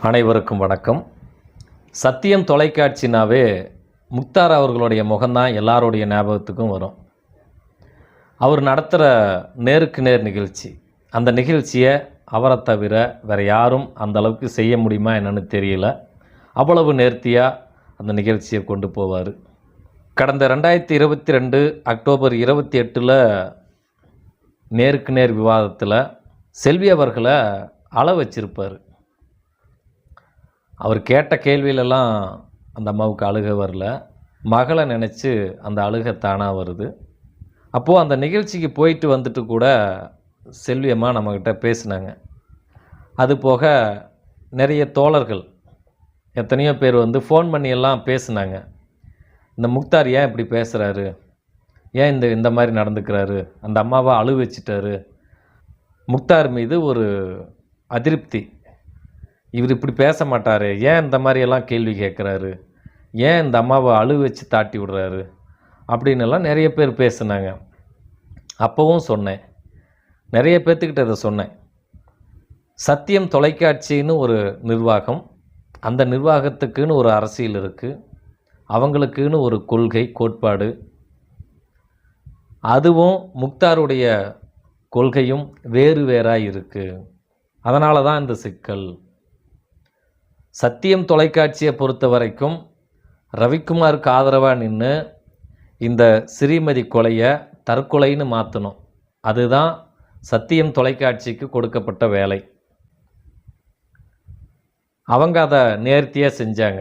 அனைவருக்கும் வணக்கம். சத்தியம் தொலைக்காட்சினாவே முக்தார் அவர்களுடைய முகம்தான் எல்லாருடைய ஞாபகத்துக்கும் வரும். அவர் நடத்துகிற நேருக்கு நேர் நிகழ்ச்சி. அந்த நிகழ்ச்சியை அவரை தவிர வேறு யாரும் அந்த அளவுக்கு செய்ய முடியுமா என்னென்னு தெரியல. அவ்வளவு நேர்த்தியாக அந்த நிகழ்ச்சியை கொண்டு போவார். கடந்த ரெண்டாயிரத்தி இருபத்தி ரெண்டு அக்டோபர் இருபத்தி எட்டில் நேருக்கு நேர் விவாதத்தில் செல்வி அவர்களை அள வச்சிருப்பார். அவர் கேட்ட கேள்வியிலெல்லாம் அந்த அம்மாவுக்கு அழுக வரல. மகளை நினச்சி அந்த அழுக தானாக வருது. அப்போது அந்த நிகழ்ச்சிக்கு போயிட்டு வந்துட்டு கூட செல்வி அம்மா நம்மக்கிட்ட பேசினாங்க. அது போக நிறைய தோழர்கள் எத்தனையோ பேர் வந்து ஃபோன் பண்ணியெல்லாம் பேசினாங்க. பேசுனாங்க இந்த முக்தார் ஏன் இப்படி பேசுகிறாரு ஏன் இந்த இந்த மாதிரி நடந்துக்கிறாரு? அந்த அம்மாவை அழு வச்சிட்டாரு முக்தார் மீது ஒரு அதிருப்தி இவர் இப்படி பேச மாட்டார். ஏன் இந்த மாதிரியெல்லாம் கேள்வி கேட்குறாரு? ஏன் இந்த அம்மாவை அழு வச்சு தாட்டி விடுறாரு? அப்படின்னு எல்லாம் நிறைய பேர் பேசுனாங்க. அப்போவும் சொன்னேன். நிறைய பேர்த்துக்கிட்ட இதை சொன்னேன். சத்தியம் தொலைக்காட்சின்னு ஒரு நிர்வாகம் அந்த நிர்வாகத்துக்குன்னு ஒரு அரசியல் இருக்குது அவங்களுக்குன்னு ஒரு கொள்கை கோட்பாடு. அதுவும் முக்தாருடைய கொள்கையும் வேறு வேறாக இருக்குது அதனால தான் இந்த சிக்கல். சத்தியம் தொலைக்காட்சியை பொறுத்த வரைக்கும் ரவிக்குமாருக்கு ஆதரவாக நின்று இந்த ஸ்ரீமதி கொலையை தற்கொலைன்னு மாற்றணும் அதுதான் சத்தியம் தொலைக்காட்சிக்கு கொடுக்கப்பட்ட வேலை. அவங்க அதை நேர்த்தியாக செஞ்சாங்க.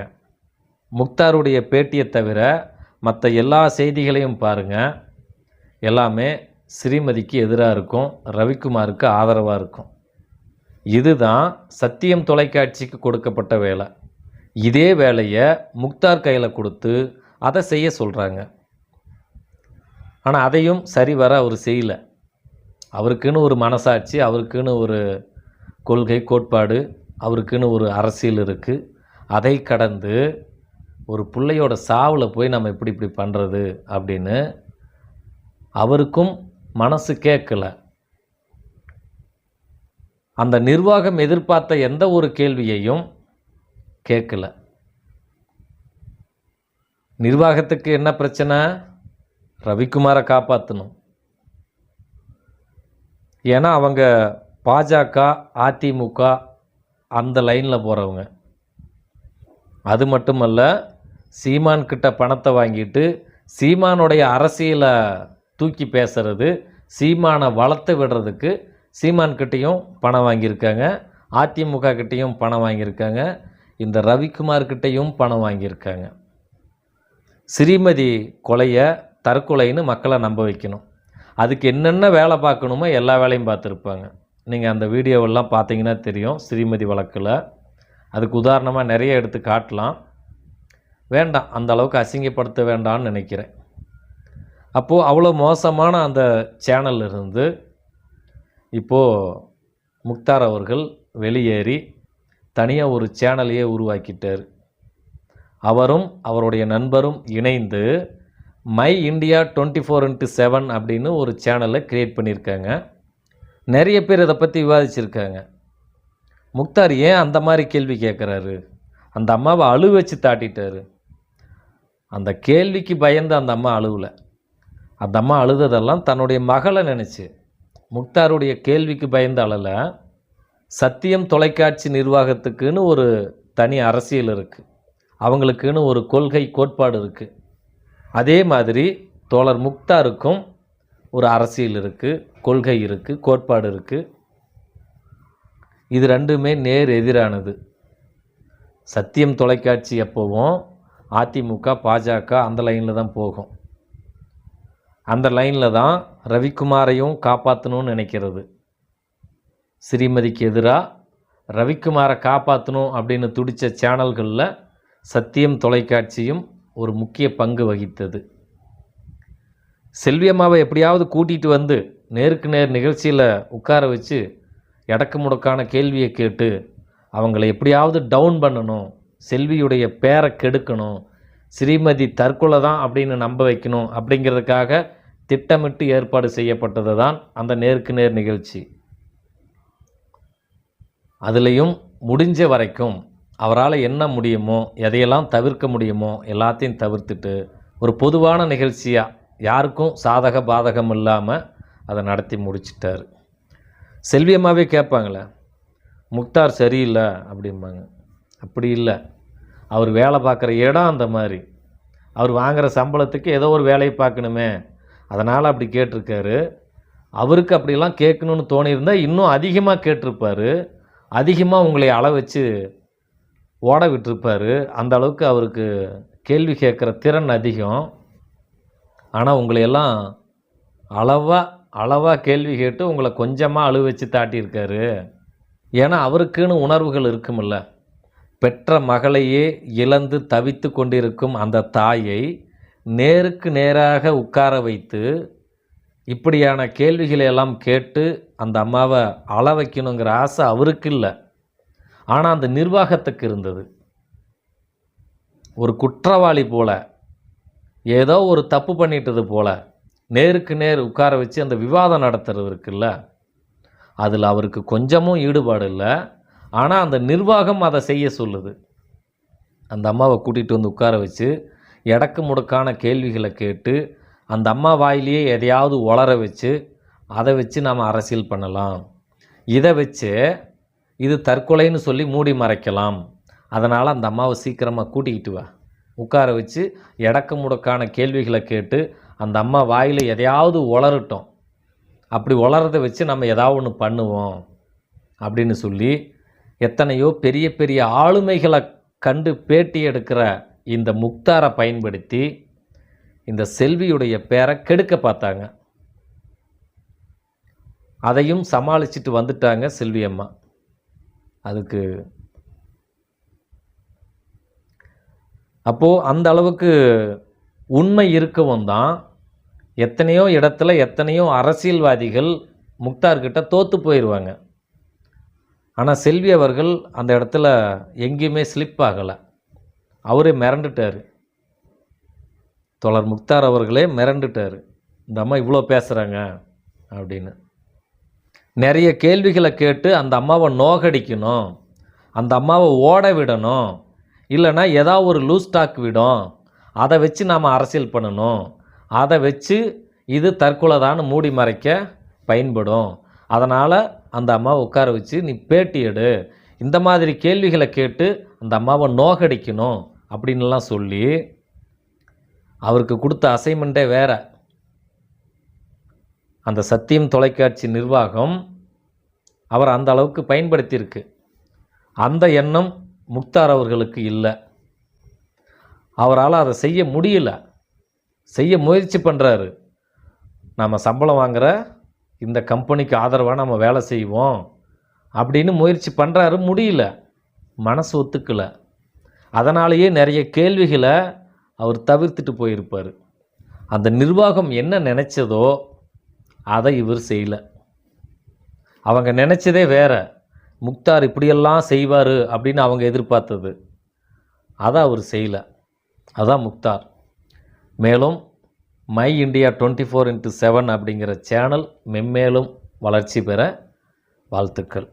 முக்தாருடைய பேட்டியை தவிர மற்ற எல்லா செய்திகளையும் பாருங்கள் எல்லாமே ஸ்ரீமதிக்கு எதிராக இருக்கும் ரவிக்குமாருக்கு ஆதரவாக இருக்கும். இதுதான் சத்தியம் தொலைக்காட்சிக்கு கொடுக்கப்பட்ட வேலை. இதே வேலையை முக்தார் கையில் கொடுத்து அதை செய்ய சொல்கிறாங்க ஆனால் அதையும் சரிவர அவர் செய்யலை. அவருக்குன்னு ஒரு மனசாட்சி அவருக்குன்னு ஒரு கொள்கை கோட்பாடு அவருக்குன்னு ஒரு அரசியல் இருக்குது அதை கடந்து ஒரு பிள்ளையோட சாவில் போய் நம்ம இப்படி இப்படி பண்ணுறது அப்படின்னு அவருக்கும் மனசு கேட்கல. அந்த நிர்வாகம் எதிர்பார்த்த எந்த ஒரு கேள்வியையும் கேட்கல. நிர்வாகத்துக்கு என்ன பிரச்சனை? ரவிக்குமாரை காப்பாற்றணும் ஏன்னா அவங்க பாஜக அதிமுக அந்த லைனில் போகிறவங்க அது மட்டுமல்ல சீமான்கிட்ட பணத்தை வாங்கிட்டு சீமானுடைய அரசியலை தூக்கி பேசுறது சீமானை வளர்த்து விடுறதுக்கு சீமான்கிட்டையும் பணம் வாங்கியிருக்காங்க. அதிமுக கிட்டேயும் பணம் வாங்கியிருக்காங்க. இந்த ரவிக்குமார் கிட்டேயும் பணம் வாங்கியிருக்காங்க. ஸ்ரீமதி கொலையை தற்கொலைன்னு மக்களை நம்ப வைக்கணும். அதுக்கு என்னென்ன வேலை பார்க்கணுமோ எல்லா வேலையும் பார்த்துருப்பாங்க. நீங்கள் அந்த வீடியோவெல்லாம் பார்த்தீங்கன்னா தெரியும் ஸ்ரீமதி வழக்கில். அதுக்கு உதாரணமாக நிறைய எடுத்து காட்டலாம். வேண்டாம் அந்த அளவுக்கு அசிங்கப்படுத்த வேண்டாம்னு நினைக்கிறேன். அப்போது அவ்வளோ மோசமான அந்த சேனல் இருந்து இப்போது முக்தார் அவர்கள் வெளியேறி தனியாக ஒரு சேனலையே உருவாக்கிட்டார். அவரும் அவருடைய நண்பரும் இணைந்து my India twenty four into seven அப்படின்னு ஒரு சேனலை க்ரியேட் பண்ணியிருக்காங்க. நிறைய பேர் இதை பற்றி விவாதிச்சிருக்காங்க. முக்தார் ஏன் அந்த மாதிரி கேள்வி கேட்குறாரு? அந்த அம்மாவை அழு வச்சு தாட்டிட்டாரு. அந்த கேள்விக்கு பயந்து அந்த அம்மா அழுவலை அந்த அம்மா அழுததெல்லாம் தன்னுடைய மகளை நினச்சி. முக்தாருடைய கேள்விக்கு பயந்த அளவில் சத்தியம் தொலைக்காட்சி நிர்வாகத்துக்குன்னு ஒரு தனி அரசியல் இருக்குது அவங்களுக்குன்னு ஒரு கொள்கை கோட்பாடு இருக்குது அதே மாதிரி தோழர் முக்தாருக்கும் ஒரு அரசியல் இருக்குது கொள்கை இருக்குது கோட்பாடு இருக்குது இது ரெண்டுமே நேர் எதிரானது. சத்தியம் தொலைக்காட்சி எப்போவும் அதிமுக பாஜக அந்த லைனில் தான் போகும். அந்த லைனில் தான் ரவிக்குமாரையும் காப்பாற்றணும்னு நினைக்கிறது. ஸ்ரீமதிக்கு எதிராக ரவிக்குமாரை காப்பாற்றணும் அப்படின்னு துடித்த சேனல்களில் சத்தியம் தொலைக்காட்சியும் ஒரு முக்கிய பங்கு வகித்தது. செல்வியம்மாவை எப்படியாவது கூட்டிகிட்டு வந்து நேருக்கு நேர் நிகழ்ச்சியில் உட்கார வச்சு எடக்கு முடக்கான கேள்வியை கேட்டு அவங்கள எப்படியாவது டவுன் பண்ணணும் செல்வியுடைய பேரை கெடுக்கணும் ஸ்ரீமதி தற்கொலை தான் அப்படின்னு நம்ப வைக்கணும் அப்படிங்கிறதுக்காக திட்டமிட்டு ஏற்பாடு செய்யப்பட்டது தான் அந்த நேருக்கு நேர் நிகழ்ச்சி. அதுலேயும் முடிஞ்ச வரைக்கும் அவரால் என்ன முடியுமோ எதையெல்லாம் தவிர்க்க முடியுமோ எல்லாத்தையும் தவிர்த்துட்டு ஒரு பொதுவான நிகழ்ச்சியாக யாருக்கும் சாதக பாதகம் இல்லாமல் அதை நடத்தி முடிச்சிட்டார். செல்வியம்மாவே கேட்பாங்களே முக்தார் சரியில்லை அப்படிம்பாங்க. அப்படி இல்லை. அவர் வேலை பார்க்குற இடம் அந்த மாதிரி. அவர் வாங்குகிற சம்பளத்துக்கு ஏதோ ஒரு வேலையை பார்க்கணுமே. அதனால் அப்படி கேட்டிருக்காரு. அவருக்கு அப்படிலாம் கேட்கணும்னு தோணியிருந்தால் இன்னும் அதிகமாக கேட்டிருப்பார். அதிகமாக உங்களை அள வச்சு ஓட விட்டிருப்பாரு. அந்த அளவுக்கு அவருக்கு கேள்வி கேட்குற திறன் அதிகம். ஆனால் உங்களையெல்லாம் அளவாக அளவாக கேள்வி கேட்டு உங்களை கொஞ்சமாக அழு வச்சு தாட்டியிருக்காரு. ஏன்னா அவருக்குன்னு உணர்வுகள் இருக்குமில்ல. பெற்ற மகளையே இழந்து தவித்து கொண்டிருக்கும் அந்த தாயை நேருக்கு நேராக உட்கார வைத்து இப்படியான கேள்விகளை எல்லாம் கேட்டு அந்த அம்மாவை அள வைக்கணுங்கிற ஆசை அவருக்கு இல்லை. ஆனால் அந்த நிர்வாகத்துக்கு இருந்தது. ஒரு குற்றவாளி போல ஏதோ ஒரு தப்பு பண்ணிட்டது போல நேருக்கு நேர் உட்கார வச்சு அந்த விவாதம் நடத்துறது இருக்குல்ல அதில் அவருக்கு கொஞ்சமும் ஈடுபாடு இல்லை. ஆனால் அந்த நிர்வாகம் அதை செய்ய சொல்லுது. அந்த அம்மாவை கூட்டிகிட்டு வந்து உட்கார வச்சு எடக்கு முடுக்கான கேள்விகளை கேட்டு அந்த அம்மா வாயிலேயே எதையாவது உளர வச்சு அதை வச்சு நாம் அரசியல் பண்ணலாம். இதை வச்சு இது தற்கொலைன்னு சொல்லி மூடி மறைக்கலாம். அதனால் அந்த அம்மாவை சீக்கிரமாக கூட்டிக்கிட்டு வா. உட்கார வச்சு எடக்கு முடக்கான கேள்விகளை கேட்டு அந்த அம்மா வாயில் எதையாவது உளரட்டும் அப்படி உளறதை வச்சு நம்ம ஏதாவது ஒன்று பண்ணுவோம். அப்படின்னு சொல்லி எத்தனையோ பெரிய பெரிய ஆளுமைகளை கண்டு பேட்டி எடுக்கிற இந்த முக்தாரை பயன்படுத்தி இந்த செல்வியுடைய பேரை கெடுக்க பார்த்தாங்க. அதையும் சமாளிச்சுட்டு வந்துட்டாங்க செல்வி அம்மா. அதுக்கு அப்போது அந்த அளவுக்கு உண்மை இருக்கவும் தான் எத்தனையோ இடத்துல எத்தனையோ அரசியல்வாதிகள் முக்தார்கிட்ட தோற்று போயிடுவாங்க ஆனால் செல்வி அவர்கள் அந்த இடத்துல எங்கேயுமே ஸ்லிப் ஆகலை. அவரே மிரண்டுட்டார். தொடர் முக்தார் அவர்களே மிரண்டுட்டார். இந்த அம்மா இவ்வளோ பேசுகிறாங்க அப்படின்னு. நிறைய கேள்விகளை கேட்டு அந்த அம்மாவை நோகடிக்கணும். அந்த அம்மாவை ஓட விடணும். இல்லைன்னா ஏதாவது ஒரு லூஸ் டாக் விடும். அதை வச்சு நாம் அரசியல் பண்ணணும். அதை வச்சு இது தற்கொலை தான் மூடி மறைக்க பயன்படும். அதனால் அந்த அம்மாவை உட்கார வச்சு நீ பேட்டி எடு. இந்த மாதிரி கேள்விகளை கேட்டு அந்த அம்மாவை நோகடிக்கணும். அப்படின்லாம் சொல்லி அவருக்கு கொடுத்த அசைன்மெண்ட்டே வேற. அந்த சத்தியம் தொலைக்காட்சி நிர்வாகம் அவர் அந்த அளவுக்கு பயன்படுத்தியிருக்கு. அந்த எண்ணம் முக்தார் அவர்களுக்கு இல்லை. அவரால் அதை செய்ய முடியல. செய்ய முயற்சி பண்ணுறாரு நாம் சம்பளம் வாங்குகிற இந்த கம்பெனிக்கு ஆதரவாக நம்ம வேலை செய்வோம் அப்படின்னு முயற்சி பண்ணுறாரு முடியல. மனசு ஒத்துக்கலை. அதனாலேயே நிறைய கேள்விகளை அவர் தவிர்த்துட்டு போயிருப்பார். அந்த நிர்வாகம் என்ன நினச்சதோ அதை இவர் செய்யலை. அவங்க நினச்சதே வேற. முக்தார் இப்படியெல்லாம் செய்வார் அப்படின்னு அவங்க எதிர்பார்த்தது. அதை அவர் செய்யலை. அதான் முக்தார். மேலும் my India twenty four into seven அப்படிங்கிற சேனல் மென்மேலும் வளர்ச்சி பெற வாழ்த்துக்கள்.